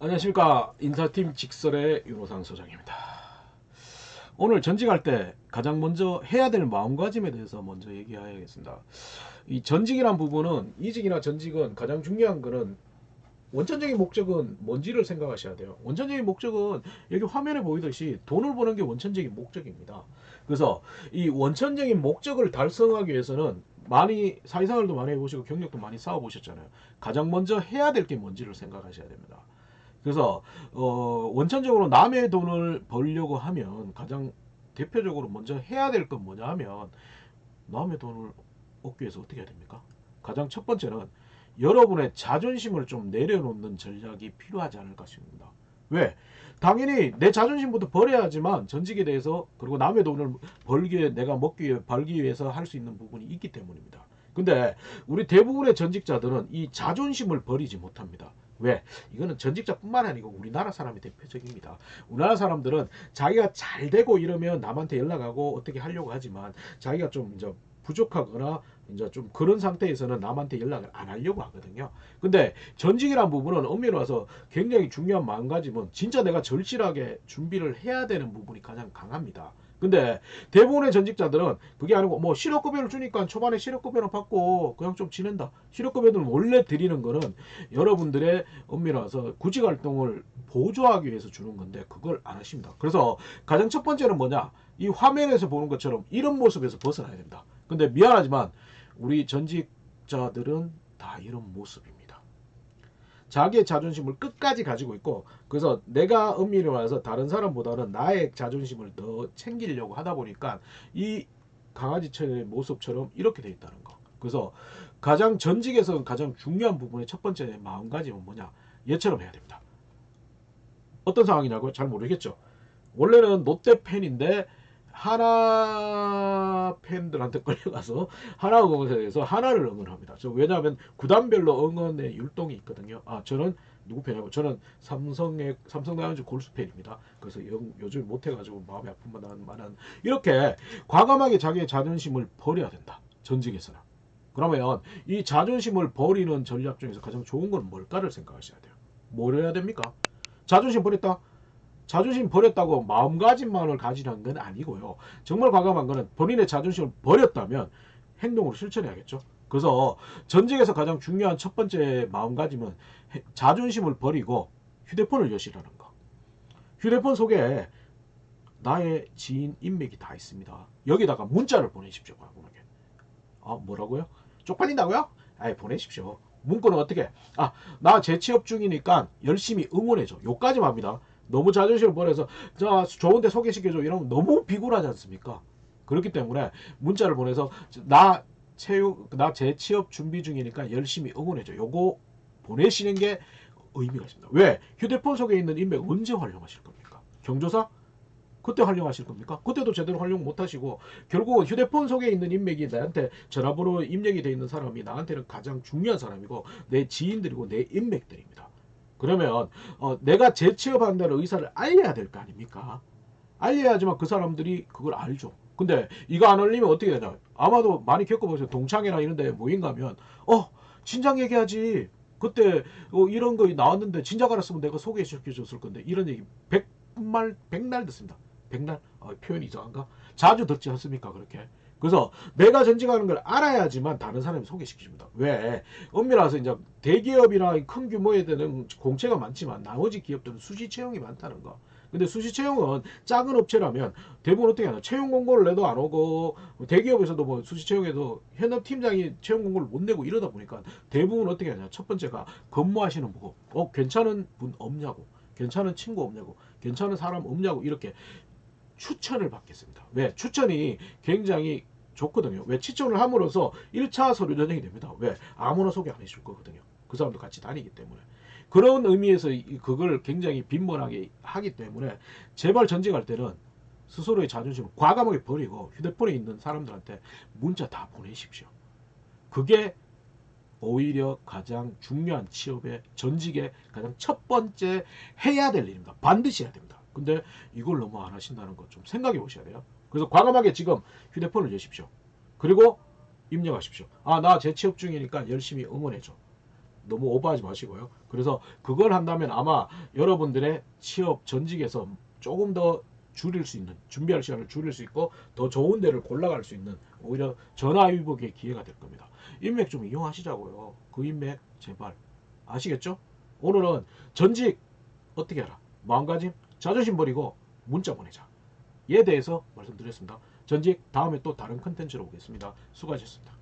안녕하십니까 인사팀 직설의 윤호상 소장입니다. 오늘 전직할 때 가장 먼저 해야 될 마음가짐에 대해서 먼저 얘기해야겠습니다. 이 전직이란 부분은 이직이나 전직은 가장 중요한 거는 원천적인 목적은 뭔지를 생각하셔야 돼요. 원천적인 목적은 여기 화면에 보이듯이 돈을 버는 게 원천적인 목적입니다. 그래서 이 원천적인 목적을 달성하기 위해서는 많이 사회생활도 많이 해보시고 경력도 많이 쌓아보셨잖아요. 가장 먼저 해야 될 게 뭔지를 생각하셔야 됩니다. 그래서 어, 원천적으로 남의 돈을 벌려고 하면 가장 대표적으로 먼저 해야 될 건 뭐냐 하면 남의 돈을 얻기 위해서 어떻게 해야 됩니까? 가장 첫 번째는 여러분의 자존심을 좀 내려놓는 전략이 필요하지 않을까 싶습니다. 왜? 당연히 내 자존심부터 버려야지만 전직에 대해서 그리고 남의 돈을 벌기 위해 내가 먹기 위해 벌기 위해서 할 수 있는 부분이 있기 때문입니다. 근데 우리 대부분의 전직자들은 이 자존심을 버리지 못합니다. 왜? 이거는 전직자뿐만 아니고 우리나라 사람이 대표적입니다. 우리나라 사람들은 자기가 잘 되고 이러면 남한테 연락하고 어떻게 하려고 하지만 자기가 좀 이제 부족하거나 이제 좀 그런 상태에서는 남한테 연락을 안 하려고 하거든요. 근데 전직이란 부분은 엄밀히 와서 굉장히 중요한 마음가짐은 진짜 내가 절실하게 준비를 해야 되는 부분이 가장 강합니다. 근데 대부분의 전직자들은 그게 아니고 뭐 실업급여를 주니까 초반에 실업급여를 받고 그냥 좀 지낸다. 실업급여는 원래 드리는 거는 여러분들의 엄밀히 와서 구직 활동을 보조하기 위해서 주는 건데 그걸 안 하십니다. 그래서 가장 첫 번째는 뭐냐? 이 화면에서 보는 것처럼 이런 모습에서 벗어나야 됩니다. 근데 미안하지만 우리 전직자들은 다 이런 모습입니다. 자기의 자존심을 끝까지 가지고 있고 그래서 내가 엄밀히 말해서 다른 사람보다는 나의 자존심을 더 챙기려고 하다 보니까 이 강아지처의 모습처럼 이렇게 돼 있다는 거. 그래서 가장 전직에서 가장 중요한 부분의 첫 번째 마음가짐은 뭐냐? 얘처럼 해야 됩니다. 어떤 상황이냐고요? 잘 모르겠죠. 원래는 롯데 팬인데 하나 팬들한테 끌려가서 하나 응원에서 하나를 응원합니다. 저 왜냐하면 구단별로 응원의 율동이 있거든요. 아 저는 누구 팬이냐고 저는 삼성의 삼성 라이온즈 골수 팬입니다. 그래서 영- 요즘 못해가지고 마음이 아픈 만한 이렇게 과감하게 자기의 자존심을 버려야 된다. 전직에서는. 그러면 이 자존심을 버리는 전략 중에서 가장 좋은 건 뭘까를 생각하셔야 돼요. 뭘 해야 됩니까? 자존심 버렸다. 자존심 버렸다고 마음가짐만을 가지라는 건 아니고요. 정말 과감한 거는 본인의 자존심을 버렸다면 행동으로 실천해야겠죠. 그래서 전직에서 가장 중요한 첫 번째 마음가짐은 해- 자존심을 버리고 휴대폰을 여시라는 거. 휴대폰 속에 나의 지인 인맥이 다 있습니다. 여기다가 문자를 보내십시오. 과감하게. 아 뭐라고요? 쪽팔린다고요? 아예 보내십시오. 문구는 어떻게? 아 나 재취업 중이니까 열심히 응원해줘. 요까지만 합니다. 너무 자존심을 버려서 자 좋은데 소개시켜줘 이러면 너무 비굴하지 않습니까? 그렇기 때문에 문자를 보내서 나 체육 나 재취업 준비 중이니까 열심히 응원해줘. 요거 보내시는 게 의미가 있습니다. 왜? 휴대폰 속에 있는 인맥 언제 활용하실 겁니까? 경조사? 그때 활용하실 겁니까? 그때도 제대로 활용 못 하시고 결국은 휴대폰 속에 있는 인맥이 나한테 전화번호 입력이 돼 있는 사람이 나한테는 가장 중요한 사람이고 내 지인들이고 내 인맥들입니다. 그러면 어, 내가 재취업한다는 의사를 알려야 될 거 아닙니까? 알려야지만 그 사람들이 그걸 알죠. 근데 이거 안 알리면 어떻게 되냐? 아마도 많이 겪어보세요. 동창회나 이런 데 모임 가면 어 진작 얘기하지. 그때 어, 이런 거 나왔는데 진작 알았으면 내가 소개시켜줬을 건데 이런 얘기 백말 백날 듣습니다. 백날 어, 표현이 이상한가? 자주 듣지 않습니까? 그렇게. 그래서 내가 전직하는 걸 알아야지만 다른 사람이 소개시켜줍니다. 왜? 엄밀해서 이제 대기업이나 큰 규모에 되는 공채가 많지만 나머지 기업들은 수시 채용이 많다는 거. 근데 수시 채용은 작은 업체라면 대부분 어떻게 하나 채용 공고를 내도 안 오고 대기업에서도 뭐 수시 채용에도 현업 팀장이 채용 공고를 못 내고 이러다 보니까 대부분 어떻게 하냐 첫 번째가 근무하시는 분, 어 괜찮은 분 없냐고, 괜찮은 친구 없냐고, 괜찮은 사람 없냐고 이렇게 추천을 받겠습니다. 왜? 추천이 굉장히 좋거든요. 왜? 추천을 함으로써 1차 서류 전형이 됩니다. 왜? 아무나 소개 안 해줄 거거든요. 그 사람도 같이 다니기 때문에. 그런 의미에서 이- 그걸 굉장히 빈번하게 하기 때문에 제발 전직할 때는 스스로의 자존심을 과감하게 버리고 휴대폰에 있는 사람들한테 문자 다 보내십시오. 그게 오히려 가장 중요한 취업의 전직의 가장 첫 번째 해야 될 일입니다. 반드시 해야 됩니다. 근데 이걸 너무 안 하신다는 거좀 생각해 보셔야 돼요. 그래서 과감하게 지금 휴대폰을 여십시오. 그리고 입력하십시오. 아, 나 재취업 중이니까 열심히 응원해줘. 너무 오버하지 마시고요. 그래서 그걸 한다면 아마 여러분들의 취업 전직에서 조금 더 줄일 수 있는 준비할 시간을 줄일 수 있고 더 좋은 데를 골라갈 수 있는 오히려 전화위복의 기회가 될 겁니다. 인맥 좀 이용하시자고요. 그 인맥 제발 아시겠죠? 오늘은 전직 어떻게 하라 마음가짐 자존심 버리고 문자 보내자 에 대해서 말씀드렸습니다. 전직 다음에 또 다른 컨텐츠로 오겠습니다. 수고하셨습니다.